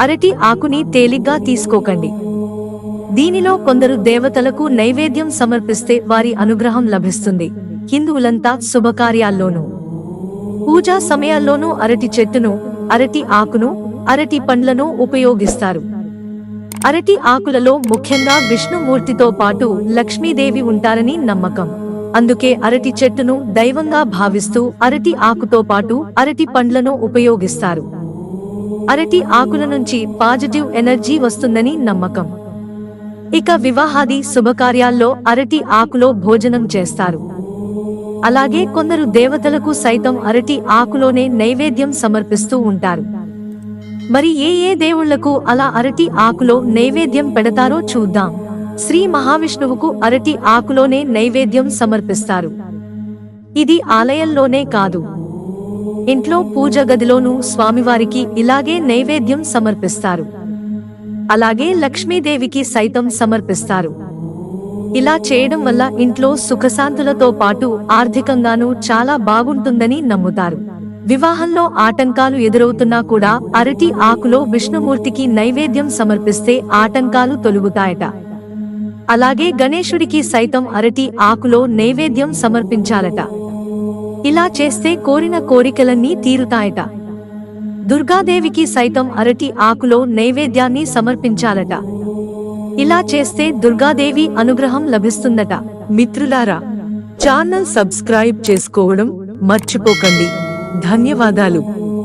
అరటి ఆకుని తేలిగ్గా తీసుకోకండి. దీనిలో కొందరు దేవతలకు నైవేద్యం సమర్పిస్తే వారి అనుగ్రహం లభిస్తుంది. హిందువులంతా శుభకార్యాల్లోనూ పూజా సమయాల్లోనూ అరటి చెట్టును అరటి ఆకును అరటి పండ్లను ఉపయోగిస్తారు. అరటి ఆకులలో ముఖ్యంగా విష్ణుమూర్తితో పాటు లక్ష్మీదేవి ఉంటారని నమ్మకం. అందుకే అరటి చెట్టును దైవంగా భావిస్తూ అరటి ఆకుతో పాటు అరటి పండ్లను ఉపయోగిస్తారు. అరటి ఆకుల నుంచి పాజిటివ్ ఎనర్జీ వస్తుందని నమ్మకం. ఇక వివాహాది శుభకార్యాల్లో అరటి ఆకులో భోజనం చేస్తారు. అలాగే కొందరు దేవతలకు సైతం అరటి ఆకులోనే నైవేద్యం సమర్పిస్తూ ఉంటారు. మరి ఏ ఏ దేవుళ్ళకు అలా అరటి ఆకులో నైవేద్యం పెడతారో చూద్దాం. శ్రీ మహావిష్ణువుకు అరటి ఆకులోనే నైవేద్యం సమర్పిస్తారు. ఇది ఆలయంలోనే కాదు. ఇంట్లో పూజ గదిలోనూ స్వామివారికి ఇలాగే నైవేద్యం సమర్పిస్తారు. అలాగే లక్ష్మీదేవికి సైతం సమర్పిస్తారు. ఇలా చేయడం వల్ల ఇంట్లో సుఖశాంతులతో పాటు ఆర్థికంగానూ చాలా బాగుంటుందని నమ్ముతారు. వివాహంలో ఆటంకాలు ఎదురవుతున్నా కూడా అరటి ఆకులో విష్ణుమూర్తికి నైవేద్యం సమర్పిస్తే ఆటంకాలు తొలుగుతాయట. అలాగే గణేశుడికి సైతం అరటి ఆకులో నైవేద్యం సమర్పించాలట. ఇలా చేస్తే కోరిన కోరికలన్నీ తీరుతాయట. దుర్గాదేవికి సైతం అరటి ఆకులో నైవేద్యాన్ని సమర్పించాలట. ఇలా చేస్తే దుర్గాదేవి అనుగ్రహం లభిస్తుందట. మిత్రులారా ఛానల్ సబ్స్క్రైబ్ చేసుకోవడం మర్చిపోకండి. ధన్యవాదాలు.